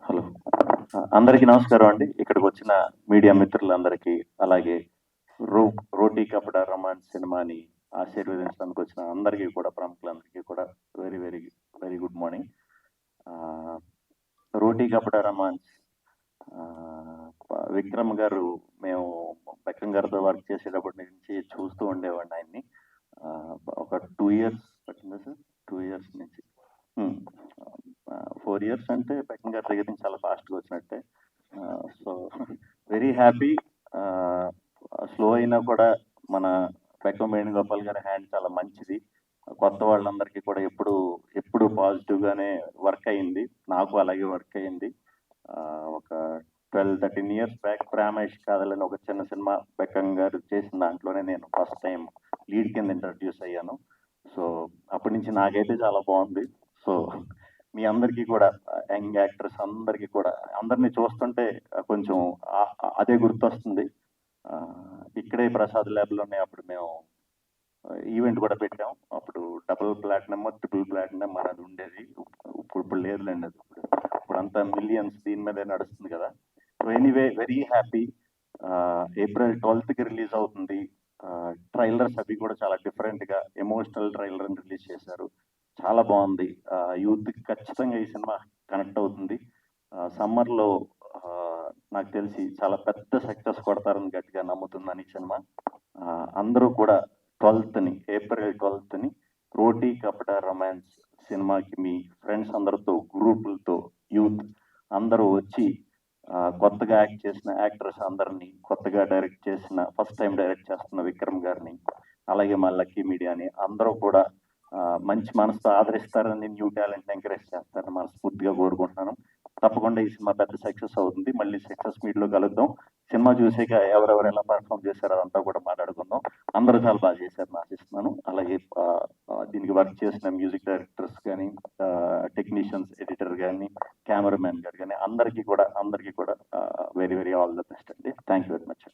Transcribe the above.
Hello. అందరికీ నమస్కారం అండి. ఇక్కడికి వచ్చిన మీడియా మిత్రులందరికీ అలాగే రో రోటీ కపడ రొమాన్స్ సినిమాని ఆశీర్వదించడానికి వచ్చిన అందరికీ కూడా ప్రముఖులందరికీ కూడా very very very good morning. Roti Kapada romance Vikram గారు మేము విక్రమ్ గారితో వర్క్ చేసేటప్పటి నుంచి చూస్తూ ఉండేవాడిని ఆయన్ని. ఒక టూ ఇయర్స్ పట్టిందా సార్ టూ ఇయర్స్ నుంచి ఫోర్ ఇయర్స్ అంటే బెక్కం గారి దగ్గర నుంచి చాలా ఫాస్ట్గా వచ్చినట్టే. సో వెరీ హ్యాపీ స్లో అయినా కూడా మన పెకం వేణుగోపాల్ గారి హ్యాండ్ చాలా మంచిది. కొత్త వాళ్ళందరికీ కూడా ఎప్పుడు ఎప్పుడు పాజిటివ్గానే వర్క్ అయింది. నాకు అలాగే వర్క్ అయింది. ఒక ట్వెల్వ్ థర్టీన్ ఇయర్స్ బ్యాక్ ప్రామేష్ కాదలని ఒక చిన్న సినిమా బెక్కం గారు చేసిన దాంట్లోనే నేను ఫస్ట్ టైం లీడ్ కింద ఇంట్రడ్యూస్ అయ్యాను. సో అప్పటి నుంచి నాకైతే చాలా బాగుంది. సో మీ అందరికీ కూడా యంగ్ యాక్టర్స్ అందరికీ కూడా అందరినీ చూస్తుంటే కొంచెం అదే గుర్తొస్తుంది. ఇక్కడే ప్రసాద్ ల్యాబ్లోనే అప్పుడు మేము ఈవెంట్ కూడా పెట్టాం. అప్పుడు డబుల్ ప్లాటినమ్ ట్రిపుల్ ప్లాటినమ్ అనేది ఉండేది. ఇప్పుడు ఇప్పుడు లేదులేండి అది ఇప్పుడు. ఇప్పుడు అంతా మిలియన్స్ దీని మీదే నడుస్తుంది కదా. So anyway very happy April ట్వెల్త్కి release అవుతుంది. ట్రైలర్స్ అవి కూడా చాలా డిఫరెంట్గా ఎమోషనల్ ట్రైలర్ రిలీజ్ చేశారు. చాలా బాగుంది. యూత్కి ఖచ్చితంగా ఈ సినిమా కనెక్ట్ అవుతుంది. సమ్మర్లో నాకు తెలిసి చాలా పెద్ద సక్సెస్ కొడతారని గట్టిగా నమ్ముతుందని సినిమా అందరూ కూడా ట్వెల్త్ని ఏప్రిల్ ట్వెల్త్ని రోటీ కపట రొమాన్స్ సినిమాకి మీ ఫ్రెండ్స్ అందరితో గ్రూపులతో యూత్ అందరూ వచ్చి కొత్తగా యాక్ట్ చేసిన యాక్టర్స్ అందరినీ కొత్తగా డైరెక్ట్ చేసిన ఫస్ట్ టైం డైరెక్ట్ చేస్తున్న విక్రమ్ గారిని అలాగే మా లక్కీ మీడియాని అందరూ కూడా మంచి మనసు ఆదరిస్తారని న్యూ టాలెంట్ ఎంకరేజ్ చేస్తారని మనస్ఫూర్తిగా కోరుకుంటున్నాను. తప్పకుండా ఈ సినిమా పెద్ద సక్సెస్ అవుతుంది. మళ్ళీ సక్సెస్ మీట్లో కలుద్దాం. సినిమా చూసాక ఎవరెవరు ఎలా పర్ఫామ్ చేశారో అదంతా కూడా మాట్లాడుకుందాం. అందరు చాలా బాగా చేశారని ఆశిస్తున్నాను. అలాగే దీనికి వర్క్ చేసిన మ్యూజిక్ డైరెక్టర్స్ కానీ టెక్నీషియన్స్ ఎడిటర్ కానీ కెమెరామెన్ గారు కానీ అందరికీ కూడా అందరికీ కూడా very very all the best అండి. Thank you very much